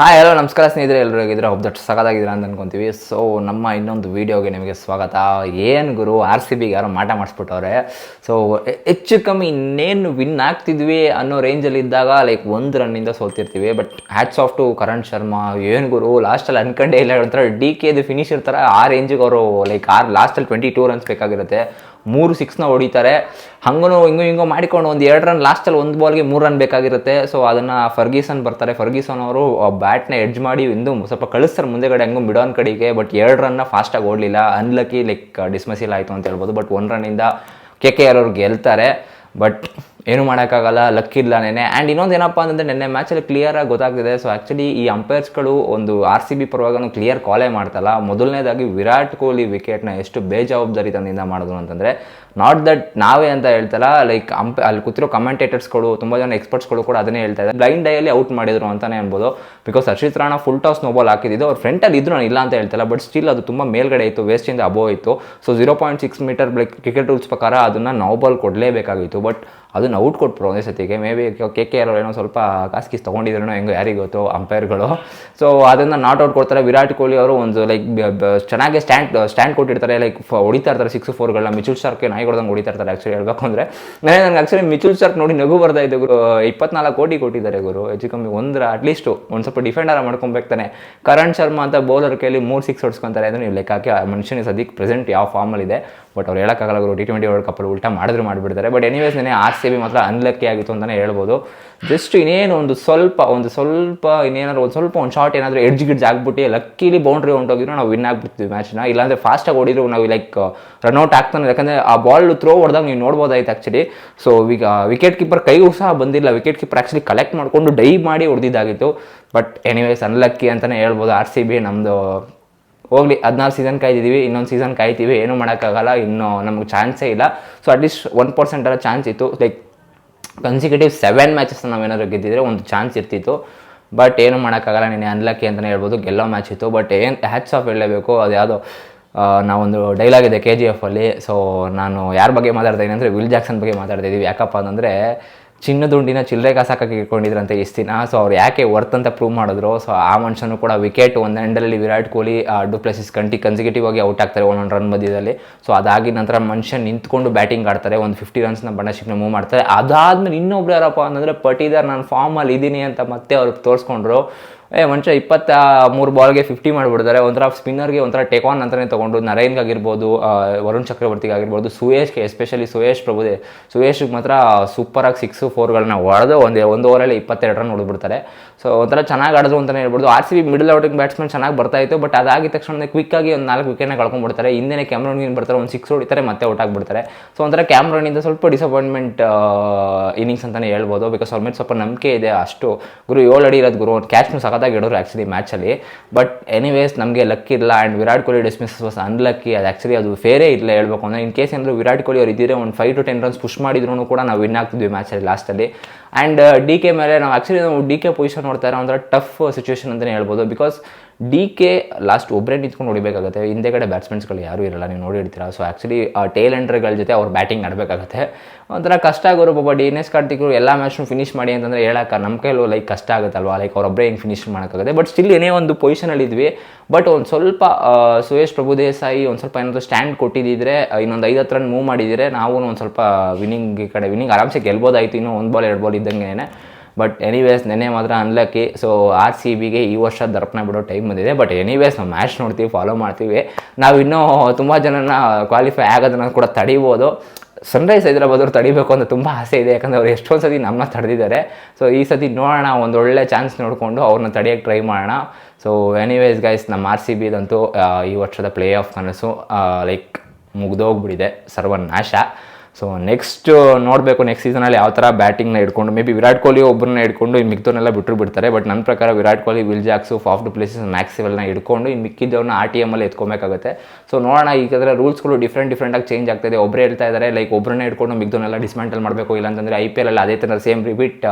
Hi hello ನಮಸ್ಕಾರ ಸ್ನೇಹಿತರೆ ಎಲ್ಲರೂ ಹೇಗಿದ್ರೆ ಒಬ್ಬ ದೊಡ್ಡ ಸಗದಾಗಿದ್ದೀರಾ ಅಂತ ಅನ್ಕೊಂತೀವಿ. ಸೊ ನಮ್ಮ ಇನ್ನೊಂದು ವೀಡಿಯೋಗೆ ನಿಮಗೆ ಸ್ವಾಗತ. ಏನು ಗುರು ಆರ್ ಸಿ ಬಿಗೆ ಯಾರೋ ಮಾಟ ಮಾಡಿಸ್ಬಿಟ್ಟವ್ರೆ. ಸೊ ಹೆಚ್ಚು ಕಮ್ಮಿ ಇನ್ನೇನು ವಿನ್ ಆಗ್ತಿದ್ವಿ ಅನ್ನೋ ರೇಂಜಲ್ಲಿ ಇದ್ದಾಗ ಲೈಕ್ ಒಂದು ರನ್ನಿಂದ ಸೋತಿರ್ತೀವಿ. But hats off to Karan Sharma. ಏನು ಗುರು ಲಾಸ್ಟಲ್ಲಿ ಅನ್ಕಂಡೇ ಇಲ್ಲ. ಒಂಥರ ಡಿ ಕೆದು ಫಿನಿಶ್ ಇರ್ತಾರೆ. ಆ ರೇಂಜಿಗೆ ಅವರು ಲೈಕ್ ಆರ್ ಲಾಸ್ಟಲ್ಲಿ ಟ್ವೆಂಟಿ ಟೂ ರನ್ಸ್ ಬೇಕಾಗಿರುತ್ತೆ. ಮೂರು ಸಿಕ್ಸ್ನ ಹೊಡಿತಾರೆ. ಹಂಗೂ ಹಿಂಗೂ ಹಿಂಗೋ ಮಾಡಿಕೊಂಡು ಒಂದು ಎರಡು ರನ್ ಲಾಸ್ಟಲ್ಲಿ ಒಂದು ಬಾಲ್ಗೆ ಮೂರು ರನ್ ಬೇಕಾಗಿರುತ್ತೆ. ಸೊ ಅದನ್ನು ಫರ್ಗೀಸನ್ ಬರ್ತಾರೆ. ಫರ್ಗೀಸನ್ ಅವರು ಬ್ಯಾಟ್ನ ಎಡ್ಜ್ ಮಾಡಿ ಇಂದು ಸ್ವಲ್ಪ ಕಳಿಸ್ತಾರೆ ಮುಂದೆಗಡೆ ಹೆಂಗೂ ಮಿಡಾನ್ ಕಡೆಗೆ ಬಟ್ ಎರಡು ರನ್ನ ಫಾಸ್ಟಾಗಿ ಓಡಲಿಲ್ಲ. ಅನ್ಲಕ್ಕಿ ಲೈಕ್ ಡಿಸ್ಮಸಿಲ್ ಆಯಿತು ಅಂತ ಹೇಳ್ಬೋದು. ಬಟ್ ಒನ್ ರನ್ನಿಂದ ಕೆ ಕೆ ಆರ್ ಅವ್ರು ಗೆಲ್ತಾರೆ. ಬಟ್ ಏನು ಮಾಡೋಕ್ಕಾಗಲ್ಲ ಲಕ್ ಇಲ್ಲ ನೆನೆ ಆ್ಯಂಡ್ ಇನ್ನೊಂದು ಏನಪ್ಪ ಅಂತಂದರೆ, ನೆನ್ನೆ ಮ್ಯಾಚಲ್ಲಿ ಕ್ಲಿಯರಾಗಿ ಗೊತ್ತಾಗ್ತಿದೆ. ಸೊ ಆ್ಯಕ್ಚುಲಿ ಈ ಅಂಪೈರ್ಸ್ಗಳು ಒಂದು ಆರ್ ಸಿ ಬಿ ಪರವಾಗಿ ಕ್ಲಿಯರ್ ಕಾಲೇ ಮಾಡ್ತಲ್ಲ. ಮೊದಲನೇದಾಗಿ ವಿರಾಟ್ ಕೊಹ್ಲಿ ವಿಕೆಟ್ನ ಎಷ್ಟು ಬೇಜವಾಬ್ದಾರಿತನದಿಂದ ಮಾಡಿದ್ರು ಅಂತಂದರೆ ನಾಟ್ ದಟ್ ನಾವೇ ಅಂತ ಹೇಳ್ತಲ್ಲ ಲೈಕ್ ಅಂಪ್ ಅಲ್ಲಿ ಕೂತಿರೋ ಕಮೆಂಟೇಟರ್ಸ್ಗಳು ತುಂಬ ಜನ ಎಕ್ಸ್ಪರ್ಟ್ಸ್ಗಳು ಕೂಡ ಅದನ್ನೇ ಹೇಳ್ತಾ ಇದ್ದಾರೆ. ಬ್ಲೈಂಡ್ ಡೈಯಲ್ಲಿ ಔಟ್ ಮಾಡಿದ್ರು ಅಂತಲೇ ಅನ್ಬೋದು. Because Harshit Rana full toss no ball ಹಾಕಿದ್ದು. ಅವ್ರ ಫ್ರಂಟಲ್ಲಿ ಇದ್ರು, ನಾನು ಇಲ್ಲ ಅಂತ ಹೇಳ್ತಲ್ಲ. ಬಟ್ ಸ್ಟಿಲ್ ಅದು ತುಂಬ ಮೇಲ್ಗಡೆ ಇತ್ತು ವೇಸ್ಟಿಂದ ಅಬೋ ಇತ್ತು. So zero point six metre ಬ್ಲೈಕ್ cricket rules ಪ್ರಕಾರ ಅದನ್ನು ನೋಬಾಲ್ ಕೊಡಲೇಬೇಕಾಗಿತ್ತು. ಬಟ್ ಅದನ್ನ ಔಟ್ ಕೊಟ್ಬಿಟ್ರು ಒಂದೇ ಸತಿಗೆ. Maybe K K R ಏನೋ ಸ್ವಲ್ಪ ಕಾಸ್ಕೀಸ್ ತೊಗೊಂಡಿದ್ರು ಹೆಂಗೋ ಯಾರಿಗೆ ಗೊತ್ತು ಅಂಪೈರ್ಗಳು ಸೊ ಅದನ್ನು ನಾಟ್ ಔಟ್ ಕೊಡ್ತಾರೆ. ವಿರಾಟ್ ಕೊಹ್ಲಿ ಅವರು ಒಂದು ಲೈಕ್ ಚೆನ್ನಾಗಿ ಸ್ಟ್ಯಾಂಡ್ ಸ್ಟ್ಯಾಂಡ್ ಕೊಟ್ಟಿರ್ತಾರೆ. ಲೈಕ್ ಹೊಡಿತಾ ಇರ್ತಾರೆ ಸಿಕ್ಸ್ ಫೋರ್ಗಳನ್ನ ಮಿಚುಲ್ ಶಾರ್ಕ್ಗೆ ನಾಯಿ ಹೊಡೆದಂಗೆ ಹೊಡಿತಾ ಇರ್ತಾರೆ ಆ್ಯಕ್ಚುಲಿ ಹೇಳ್ಬೇಕು ಅಂದರೆ. ನನಗೆ ಆ್ಯಕ್ಚುಲಿ ಮಿಚುಲ್ ಶಾರ್ಕ್ ನೋಡಿ ನಗು ಬರ್ತಾ ಇದ್ದೆ ಗುರು. ಇಪ್ಪತ್ನಾಲ್ಕು ಕೋಟಿ ಕೊಟ್ಟಿದ್ದಾರೆ ಗುರು. ಹೆಚ್ಚು ಕಮ್ಮಿ ಒಂದರ ಅಟ್ಲೀಸ್ಟು ಒಂದು ಸ್ವಲ್ಪ ಡಿಫೆಂಡರ್ ಮಾಡ್ಕೊಬೇಕು ತಾನೆ. ಕರಣ್ ಶರ್ಮಾ ಅಂತ ಬೌಲರ್ ಕೈಲಿ ಮೂರು ಸಿಕ್ಸ್ ಹೊಡ್ಸ್ಕೊತಾರೆ. ಅಂದರೆ ನೀವು ಲೆಕ್ಕ ಹಾಕಿ ಆ ಮನುಷ್ಯನ ಸದ್ಯಕ್ಕೆ ಪ್ರೆಸೆಂಟ್ ಯಾವ ಫಾರ್ಮಲ್ಲಿದೆ ಬಟ್ ಅವ್ರು ಹೇಳೋಕ್ಕಾಗಲ್ಲ ಗುರು. ಟಿ ಟ್ವೆಂಟಿ ವರ್ಲ್ಡ್ ಕಪ್ಪಲ್ಲಿ ಉಲ್ಟಾ ಮಾಡಿದ್ರು ಮಾಡಿಬಿಡ್ತಾರೆ. ಬಟ್ ಎನಿವೇಸ್ ನೆನೆ ಆರ್ ಸಿ ಮಾತ್ರ ಅನ್ಲಕ್ಕಿ ಆಗಿತ್ತು ಅಂತಲೇ ಹೇಳ್ಬೋದು. ಜಸ್ಟ್ ಇನ್ನೇನು ಒಂದು ಸ್ವಲ್ಪ ಒಂದು ಸ್ವಲ್ಪ ಇನ್ನೇನಾದ್ರು ಒಂದು ಸ್ವಲ್ಪ ಒಂದು ಶಾರ್ಟ್ ಏನಾದರೂ ಎಡ್ಜ್ ಗಿಡ್ಜ್ ಆಗ್ಬಿಟ್ಟು ಲಕ್ಕಿಲಿ ಬೌಂಡ್ರಿ ಹೊಂಟೋಗಿದ್ರು ನಾವು ವಿನ್ ಆಗ್ಬಿಡ್ತೀವಿ ಮ್ಯಾಚ್ನ ಇಲ್ಲಾಂದರೆ ಫಾಸ್ಟಾಗಿ ಓಡಿದ್ರು ನಾವು ಲೈಕ್ ರನ್ಔಟ್ ಆಗ್ತಾನೆ. ಯಾಕಂದರೆ ಆ ಬಾಲ್ ಥ್ರೋ ಹೊಡೆದಾಗ ನೀವು ನೋಡ್ಬೋದಾಯ್ತು ಆ್ಯಕ್ಚುಲಿ ಸೊ ಈಗ ವಿಕೆಟ್ ಕೀಪರ್ ಕೈಗೂ ಸಹ ಬಂದಿಲ್ಲ. ವಿಕೆಟ್ ಕೀಪರ್ ಆ್ಯಕ್ಚುಲಿ ಕಲೆಕ್ಟ್ ಮಾಡಿಕೊಂಡು ಡೈ ಮಾಡಿ ಹೊಡೆದಿದ್ದಾಗಿತ್ತು. ಬಟ್ ಎನಿವೇಸ್ ಅನ್ಲಕ್ಕಿ ಅಂತಲೇ ಹೇಳ್ಬೋದು ಆರ್ ಸಿ ಬಿ ನಮ್ಮದು ಹೋಗ್ಲಿ ಹದಿನಾರು ಸೀಸನ್ ಕಾಯ್ತಿದ್ದೀವಿ ಇನ್ನೊಂದು ಸೀಸನ್ ಕಾಯ್ತೀವಿ, ಏನೂ ಮಾಡೋಕ್ಕಾಗಲ್ಲ, ಇನ್ನೂ ನಮ್ಗೆ ಚಾನ್ಸೇ ಇಲ್ಲ. So at least one percent ಅಲ್ಲ ಚಾನ್ಸ್ ಇತ್ತು. ಲೈಕ್ ಕನ್ಸಿಕ್ಯೂಟಿವ್ ಸೆವೆನ್ ಮ್ಯಾಚಸ್ ನಾವೇನಾದ್ರು ಗೆದ್ದಿದ್ರೆ ಒಂದು ಚಾನ್ಸ್ ಇರ್ತಿತ್ತು. ಬಟ್ ಏನು ಮಾಡೋಕ್ಕಾಗಲ್ಲ ನೀನು ಅನ್ಲಕ್ಕಿ ಅಂತಲೇ ಹೇಳ್ಬೋದು, ಗೆಲ್ಲೋ ಮ್ಯಾಚ್ ಇತ್ತು. ಬಟ್ ಏನು ಹ್ಯಾಚ್ ಆಫ್ ಹೇಳಲೇಬೇಕು, ಅದು ಯಾವುದೋ ನಾವೊಂದು ಡೈಲಾಗ್ ಇದೆ ಕೆ ಜಿ ಎಫಲ್ಲಿ ಸೊ ನಾನು ಯಾರ ಬಗ್ಗೆ ಮಾತಾಡ್ತಾ ಇದ್ದೀನಿ ಅಂದರೆ ವಿಲ್ ಜಾಕ್ಸನ್ ಬಗ್ಗೆ ಮಾತಾಡ್ತಾ ಇದ್ದೀವಿ ಯಾಕಪ್ಪ ಅಂತಂದರೆ ಚಿನ್ನದುಂಡಿನ ಚಿಲ್ಲರೆ ಕಾಸು ಹಾಕಕ್ಕೆ ಇಟ್ಕೊಂಡಿದ್ರಂತೆ ಇಷ್ಟು ದಿನ. ಸೊ ಅವ್ರು ಯಾಕೆ ವರ್ತ್ ಅಂತ ಪ್ರೂವ್ ಮಾಡಿದ್ರು? ಸೊ ಆ ಮನುಷ್ಯನು ಕೂಡ ವಿಕೆಟ್ ಒಂದು ಎಂಡಲ್ಲಿ ವಿರಾಟ್ ಕೊಹ್ಲಿ ಡು ಪ್ಲಸಿಸ್ ಕಂಟಿ ಕನ್ಸಿಕ್ಯೂಟಿವ್ ಆಗಿ ಔಟ್ ಆಗ್ತಾರೆ ಒಂದೊಂದು ರನ್ ಮಧ್ಯದಲ್ಲಿ. ಸೊ ಅದಾಗಿ ನಂತರ ಮನುಷ್ಯ ನಿಂತ್ಕೊಂಡು ಬ್ಯಾಟಿಂಗ್ ಆಡ್ತಾರೆ, ಒಂದು ಫಿಫ್ಟಿ ರನ್ಸ್ನ ಬಣ್ಣಶಿಕ್ನ ಮೂವ್ ಮಾಡ್ತಾರೆ. ಅದಾದ್ಮೇಲೆ ಇನ್ನೊಬ್ರು ಯಾರಪ್ಪ ಅಂತಂದರೆ ಪಟಿದಾರ್ ನಾನು ಫಾರ್ಮಲ್ಲಿ ಇದ್ದೀನಿ ಅಂತ ಮತ್ತೆ ಅವ್ರಿಗೆ ತೋರಿಸ್ಕೊಂಡ್ರು. ಏ, ಮನುಷ್ಯ, ಇಪ್ಪತ್ತ ಮೂರು ಬಾಲ್ಗೆ ಫಿಫ್ಟಿ ಮಾಡಿಬಿಡ್ತಾರೆ. ಒಂಥರ ಸ್ಪಿನ್ನರ್ಗೆ ಒಂಥರ ಟೇಕ್ ಆನ್ ಅಂತಲೇ ತೊಗೊಂಡು ನರೇನ್ಗಾಗಿರ್ಬೋದು ವರುಣ್ ಚಕ್ರವರ್ತಿಗೆ ಆಗಿರ್ಬೋದು, ಸುಯೇಶ್ಗೆ ಎಸ್ಪೆಷಲಿ ಸುಯೇಶ್ ಪ್ರಭುದೇ ಸುಯೇಶ್ಗೆ ಮಾತ್ರ ಸೂಪರಾಗಿ ಸಿಕ್ಸು ಫೋರ್ಗಳನ್ನ ಹೊಡೆದು ಒಂದೇ ಒಂದು ಓವರಲ್ಲಿ ಇಪ್ಪತ್ತೆರಡು ರನ್ ಹೊಡೆದ್ಬಿಡ್ತಾರೆ ಸೊ ಒಂಥರ ಚೆನ್ನಾಗಿ ಆಡಿದ್ರು ಅಂತಲೇ ಹೇಳ್ಬೋದು. R C B middle outing batsman ಚೆನ್ನಾಗಿ ಬರ್ತಾ ಇತ್ತು ಬಟ್ ಅದಾಗಿದ ತಕ್ಷಣ ಕ್ವಿಕ್ಕಾಗಿ ಒಂದು ನಾಲ್ಕು ವಿಕೆಟ್ನ ಕಳ್ಕೊಂಡ್ಬಿಡ್ತಾರೆ. ಹಿಂದೆ ಕ್ಯಾಮ್ರೋನಿಗೆ ಬರ್ತಾರೆ, ಒಂದು ಸಿಕ್ಸ್ ಹೊಡಿತಾರೆ, ಮತ್ತೆ ಔಟ್ ಆಗಿಬಿಡ್ತಾರೆ. ಸೊ ಒಂಥರ ಕ್ಯಾಮ್ರೋನಿಂದ ಸ್ವಲ್ಪ ಡಿಸಪಾಯಿಂಟ್ಮೆಂಟ್ ಇನ್ನಿಂಗ್ಸ್ ಅಂತಲೇ ಹೇಳ್ಬೋದು. ಬಿಕಾಸ್ ಅವ್ರ ಮೇಲೆ ಸ್ವಲ್ಪ ನಂಬಿಕೆ ಇದೆ ಅಷ್ಟು. ಗುರು, ಏಳು ಅಡಿ ಇರೋದು ಗುರು. ಕ್ಯಾಚ್ನು ಸಖತ್ತಾಗಿ ಇಡೋರು ಆ್ಯಕ್ಚುಲಿ ಮ್ಯಾಚಲ್ಲಿ ಬಟ್ ಎನಿವೇಸ್ ನಮಗೆ ಲಕ್ ಇಲ್ಲ and Virat Kohli dismiss was unlucky ಅದು ಆ್ಯಕ್ಚುಲಿ ಅದು ಫೇರೇ ಇಲ್ಲ ಹೇಳ್ಬೇಕು. ಅಂದರೆ ಇನ್ ಕೇಸ್ ಏನಾದರೂ ವಿರಾಟ್ ಕೊಹ್ಲಿ ಅವ್ರು ಇದ್ದಿದ್ರೆ ಒಂದು five to ten runs push ಮಾಡಿದ್ರು ಕೂಡ ನಾವು ವಿನ್ ಆಗ್ತಿದ್ವಿ ಮ್ಯಾಚಲ್ಲಿ ಲಾಸ್ಟಲ್ಲಿ ಆ್ಯಂಡ್ ಡಿ ಕೆ ಮೇಲೆ ನಾವು ಆ್ಯಕ್ಚುಲಿ ನಾವು ಡಿ ಕೆ ಪೊಸಿಷನ್ ನೋಡ್ತಾ ಇರೋ ಒಂಥರ ಟಫ್ ಸಿಚುವೇಶನ್ ಅಂತಲೇ ಹೇಳ್ಬೋದು. ಬಿಕಾಸ್ ಡಿ ಕೆ ಲಾಸ್ಟ್ ಒಬ್ಬರೇ ನಿಂತ್ಕೊಂಡು ಹೊಡಿಬೇಕಾಗುತ್ತೆ. ಹಿಂದೆಗಡೆ ಬ್ಯಾಟ್ಸ್ಮನ್ಸ್ಗಳು ಯಾರೂ ಇರಲ್ಲ. ನೀವು ನೋಡಿ ಇಡ್ತೀರಾ ಸೊ ಆ್ಯಕ್ಚುಲಿ ಟೇಲ್ ಎಂಡ್ರ್ಗಳ ಜೊತೆ ಅವ್ರು ಬ್ಯಾಟಿಂಗ್ ಆಡಬೇಕಾಗತ್ತೆ ಒಂಥರ ಕಷ್ಟ ಆಗೋರು ಪಾಪ ಡಿ ಎನ್ ಎಸ್ ಕಾರ್ತಿಕ್ರು ಎಲ್ಲ ಮ್ಯಾಚ್ನು ಫಿನಿಶ್ ಮಾಡಿ ಅಂತಂದರೆ ಹೇಳಕ್ಕೆ ನಮ್ಮ ಕೈಲೂ ಲೈಕ್ ಕಷ್ಟ ಆಗುತ್ತಲ್ವ? ಲೈಕ್ ಅವ್ರೊಬ್ಬರೇ ಹಿಂಗೆ ಫಿನಿಶ್ ಮಾಡೋಕ್ಕಾಗುತ್ತೆ. ಬಟ್ ಸ್ಟಿಲ್ ಏನೇ ಒಂದು ಪೊಸಿಷನಲ್ಲಿದ್ವಿ ಬಟ್ ಒಂದು ಸ್ವಲ್ಪ ಸುರೇಶ್ ಸುಯೇಶ್ ಪ್ರಭುದೇಸಾಯಿ ಒಂದು ಸ್ವಲ್ಪ ಏನಾದರೂ ಸ್ಟ್ಯಾಂಡ್ ಕೊಟ್ಟಿದ್ದಿದ್ರೆ ಇನ್ನೊಂದು ಐದು ಹತ್ತು ರನ್ ಮೂವ್ ಮಾಡಿದರೆ ನಾವು ಒಂದು ಸ್ವಲ್ಪ ವಿನ್ನಿಂಗ್ ಕಡೆ ವಿನ್ನಿಂಗ್ ಆರಾಮ್ಸೆ ಗೆಲ್ಬೋದಾಯಿತು. ಇನ್ನೂ ಒಂದು ಬಾಲ್ ಎರಡು ಬಾಲ್ ಇದ್ದಂಗೆ ಬಟ್ ಎನಿವೇಸ್ ನೆನ್ನೆ ಮಾತ್ರ ಅನ್ಲಕ್ಕಿ ಸೊ ಆರ್ ಸಿ ಬಿಗೆ ಈ ವರ್ಷ ದರ್ಪಣ ಬಿಡೋ ಟೈಮ್ ಬಂದಿದೆ. ಬಟ್ ಎನಿವೇಸ್ ನಾವು ಮ್ಯಾಚ್ ನೋಡ್ತೀವಿ ಫಾಲೋ ಮಾಡ್ತೀವಿ. ನಾವು ಇನ್ನೂ ತುಂಬ ಜನನ ಕ್ವಾಲಿಫೈ ಆಗೋದನ್ನ ಕೂಡ ತಡಿಬೋದು. ಸನ್ರೈಸ್ ಹೈದರಾಬಾದ್ ಅವ್ರು ತಡಿಬೇಕು ಅಂತ ತುಂಬ ಆಸೆ ಇದೆ. ಯಾಕಂದರೆ ಅವ್ರು ಎಷ್ಟೊಂದು ಸತಿ ನಮ್ಮನ್ನ ತಡೆದಿದ್ದಾರೆ. ಸೊ ಈ ಸತಿ ನೋಡೋಣ, ಒಂದು ಒಳ್ಳೆ ಚಾನ್ಸ್ ನೋಡಿಕೊಂಡು ಅವ್ರನ್ನ ತಡೆಯೋಕ್ಕೆ ಟ್ರೈ ಮಾಡೋಣ. ಸೊ ಎನಿವೇಸ್ ಗೈಸ್ ನಮ್ಮ ಆರ್ ಸಿ ಬಿದಂತೂ ಈ ವರ್ಷದ ಪ್ಲೇ ಆಫ್ ಕನಸು ಲೈಕ್ ಮುಗ್ದೋಗ್ಬಿಟ್ಟಿದೆ. ಸರ್ವನಾಶ. ಸೊ ನೆಕ್ಸ್ಟ್ ನೋಡಬೇಕು ನೆಕ್ಸ್ಟ್ ಸೀಸನಲ್ಲಿ ಯಾವ ಥರ ಬ್ಯಾಟಿಂಗ್ನ ಇಟ್ಕೊಂಡು ಮೇ ಬಿ ವಿರಾಟ್ ಕೊಹ್ಲಿ ಒಬ್ಬರನ್ನ ಇಟ್ಕೊಂಡು ಇನ್ನು ಮಿಕ್ದವ್ರನ್ನೆಲ್ಲ ಬಿಟ್ಟರು ಬಿಡ್ತಾರೆ ಬಟ್ ನನ್ನ ಪ್ರಕಾರ Virat Kohli Will Jacks Faf du Plessis ಮ್ಯಾಕ್ಸಿವೆಲ್ನ ಇಟ್ಕೊಂಡು ಇನ್ನು ಮಿಕ್ಕಿದ್ದವ್ರನ್ನ ಆರ್ ಟಿ ಎಮಲ್ಲಿ ಎತ್ಕೊಬೇಕಾಗುತ್ತೆ. ಸೊ ನೋಡೋಣ ಈಗ ರೂಲ್ಸ್ಗಳು ಡಿಫ್ರೆಂಟ್ ಡಿಫ್ರೆಂಟಾಗಿ ಚೇಂಜ್ ಆಗ್ತಾಯಿದೆ ಒಬ್ಬರೇ ಹೇಳ್ತಾ ಇದ್ದಾರೆ ಲೈಕ್ ಒಬ್ಬರನ್ನೇ ಇಟ್ಕೊಂಡು ಮಿಕ್ದವ್ರನ್ನೆಲ್ಲ ಡಿಸ್ಮ್ಯಾಂಟಲ್ ಮಾಡಬೇಕು, ಇಲ್ಲಾಂತಂದರೆ ಐ ಪಿ ಎಲ್ ಅದೇ ಥರ ಸೇಮ್ ರಿಪೀಟ್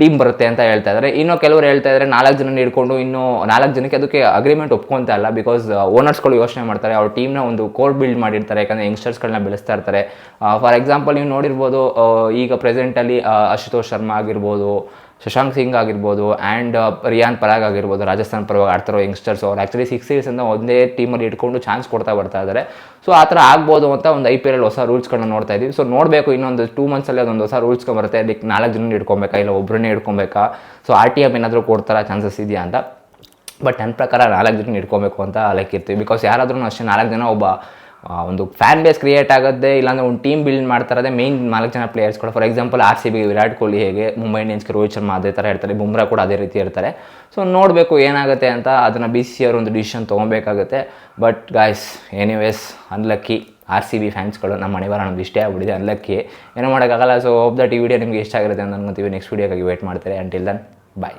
ಟೀಮ್ ಬರುತ್ತೆ ಅಂತ ಹೇಳ್ತಾ ಇದ್ದಾರೆ ಇನ್ನೂ ಕೆಲವರು ಹೇಳ್ತಾ ಇದ್ದಾರೆ ನಾಲ್ಕು ಜನ ಹಿಡ್ಕೊಂಡು ಇನ್ನೂ ನಾಲ್ಕು ಜನಕ್ಕೆ ಅದಕ್ಕೆ ಅಗ್ರಿಮೆಂಟ್ ಒಪ್ಕೊಂತ ಇಲ್ಲ ಬಿಕಾಸ್ ಓನರ್ಸ್ಗಳು ಯೋಚನೆ ಮಾಡ್ತಾರೆ, ಅವ್ರ ಟೀಮ್ನ ಒಂದು ಕೋರ್ ಬಿಲ್ಡ್ ಮಾಡಿರ್ತಾರೆ, ಯಾಕಂದರೆ ಯಂಗ್ಸ್ಟರ್ಸ್ಗಳನ್ನ ಬೆಳೆಸ್ತಾ ಇರ್ತಾರೆ. ಫಾರ್ ಎಕ್ಸಾಂಪಲ್ ನೀವು ನೋಡಿರ್ಬೋದು ಈಗ ಪ್ರೆಸೆಂಟಲ್ಲಿ ಅಶುತೋಷ್ ಶರ್ಮಾ ಆಗಿರ್ಬೋದು ಶಶಾಂಕ್ ಸಿಂಗ್ ಆಗಿರ್ಬೋದು ಆ್ಯಂಡ್ ರಿಯಾನ್ ಪರಾಗ್ ಆಗಿರ್ಬೋದು, ರಾಜಸ್ಥಾನ್ ಪರವಾಗಿ ಆಡ್ತಿರೋ ಯಂಗ್ಸ್ಟರ್ಸ್ ಅವ್ರು. ಆ್ಯಕ್ಚುಲಿ ಸಿಕ್ಸ್ ಇಯರ್ಸಿಂದ ಒಂದೇ ಟೀಮಲ್ಲಿ ಇಟ್ಕೊಂಡು ಚಾನ್ಸ್ ಕೊಡ್ತಾ ಬರ್ತಾ ಇದ್ದಾರೆ ಸೊ ಆ ಥರ ಆಗ್ಬೋದು ಅಂತ ಒಂದು ಐ ಪಿ ಎಲ್ ಹೊಸ ರೂಲ್ಸ್ಗಳನ್ನ ನೋಡ್ತಾ ಇದ್ದೀವಿ. ಸೊ ನೋಡಬೇಕು ಇನ್ನೊಂದು ಟೂ ಮಂತ್ಸಲ್ಲಿ ಅದೊಂದು ಹೊಸ ರೂಲ್ಸ್ಗೆ ಬರುತ್ತೆ. ಅದಕ್ಕೆ ನಾಲ್ಕು ಜನ ಇಟ್ಕೊಬೇಕಾ ಇಲ್ಲ ಒಬ್ಬರನ್ನೇ ಇಟ್ಕೊಬೇಕಾ ಸೊ ಆರ್ ಟಿ ಎಂ ಏನಾದರೂ ಕೊಡ್ತಾರ ಚಾನ್ಸಸ್ ಇದೆಯಾ ಅಂತ. ಬಟ್ ನನ್ನ ಪ್ರಕಾರ ನಾಲ್ಕು ಜನ ಇಟ್ಕೊಬೇಕು ಅಂತ ಲೈಕ್ ಇರ್ತೀವಿ. ಬಿಕಾಸ್ ಯಾರಾದ್ರೂ ಅಷ್ಟೇ ನಾಲ್ಕು ಜನ ಒಬ್ಬ ಒಂದು ಫ್ಯಾನ್ ಬೇಸ್ ಕ್ರಿಯೇಟ್ ಆಗುತ್ತೆ ಇಲ್ಲಾಂದ್ರೆ ಒಂದು ಟೀಮ್ ಬಿಲ್ಡ್ ಮಾಡ್ತಾರದೇ ಮೇನ್ ನಾಲ್ಕು ಜನ ಪ್ಲೇಯರ್ಸ್ಗಳು for example R C B Virat Kohli ಹೇಗೆ, ಮುಂಬೈ ಇಂಡಿಯನ್ಸ್ಗೆ ರೋಹಿತ್ ಶರ್ಮಾ ಅದೇ ಥರ ಇರ್ತಾರೆ ಬುಮ್ರಾ ಕೂಡ ಅದೇ ರೀತಿ ಇರ್ತಾರೆ ಸೊ ನೋಡಬೇಕು ಏನಾಗುತ್ತೆ ಅಂತ ಅದನ್ನು ಬಿ ಸಿ ಅವರು ಒಂದು decision ತೊಗೊಬೇಕಾಗುತ್ತೆ. But guys anyways unlucky R C B ಫ್ಯಾನ್ಸ್ಗಳು ನಮ್ಮ ಮನೆ ನಮ್ಗೆ ಇಷ್ಟೇ ಆಗ್ಬಿಟ್ಟಿದೆ ಅನ್ಲಕ್ಕಿ ಏನೂ ಮಾಡೋಕ್ಕಾಗಲ್ಲ. ಸೊ ಹೋಪ್ ದಟ್ ಈ ವಿಡಿಯೋ ನಿಮಗೆ ಇಷ್ಟ ಆಗಿರುತ್ತೆ ಅಂತ ಅನ್ಕೊಂತೀವಿ. ನೆಕ್ಸ್ಟ್ ವೀಡಿಯೋಗಾಗಿ ವೇಟ್ ಮಾಡ್ತಾರೆ. Until then bye